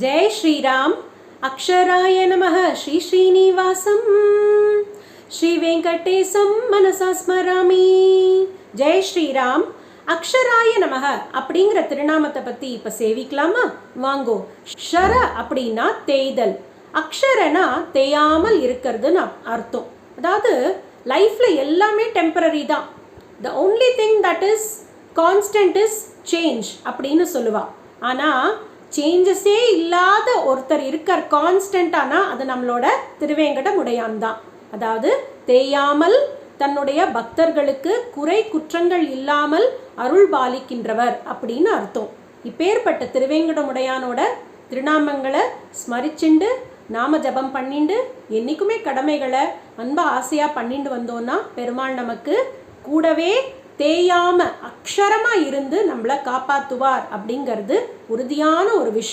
ஜெய் ஸ்ரீராம். அக்ஷராய நம ஸ்ரீ ஸ்ரீனிவாசம். ஸ்ரீ வெங்கடேசம் மனசா ஸ்மராமி. ஜெய் ஸ்ரீராம். அக்ஷராய நமக அப்படிங்கிற திருநாமத்தை பத்தி இப்ப சேவிக்கலாமா? வாங்கோ. ஷர அப்படின்னா தேய்தல். அக்ஷரனா தேயாமல் இருக்கிறதுன்னு அர்த்தம். அதாவது லைஃப்ல எல்லாமே டெம்பரரி தான். The only thing that is constant is change அப்படின்னு சொல்லுவா. ஆனால் சேஞ்சஸே இல்லாத ஒருத்தர் இருக்கார் கான்ஸ்டன்டானா அது நம்மளோட திருவேங்கட முடையான் தான். அதாவது தேயாமல் தன்னுடைய பக்தர்களுக்கு குறை குற்றங்கள் இல்லாமல் அருள் பாலிக்கின்றவர் அப்படின்னு அர்த்தம். இப்பேற்பட்ட திருவேங்கடமுடையானோட திருநாமங்களை ஸ்மரிச்சுண்டு நாம ஜபம் பண்ணிண்டு என்றைக்குமே கடமைகளை அன்ப ஆசையாக பண்ணிட்டு வந்தோன்னா பெருமாள் நமக்கு கூடவே தேயாம அக்ஷரமா இருந்து நம்மளை காப்பாத்துவார் அப்படிங்கிறது உறுதியான ஒரு விஷயம்.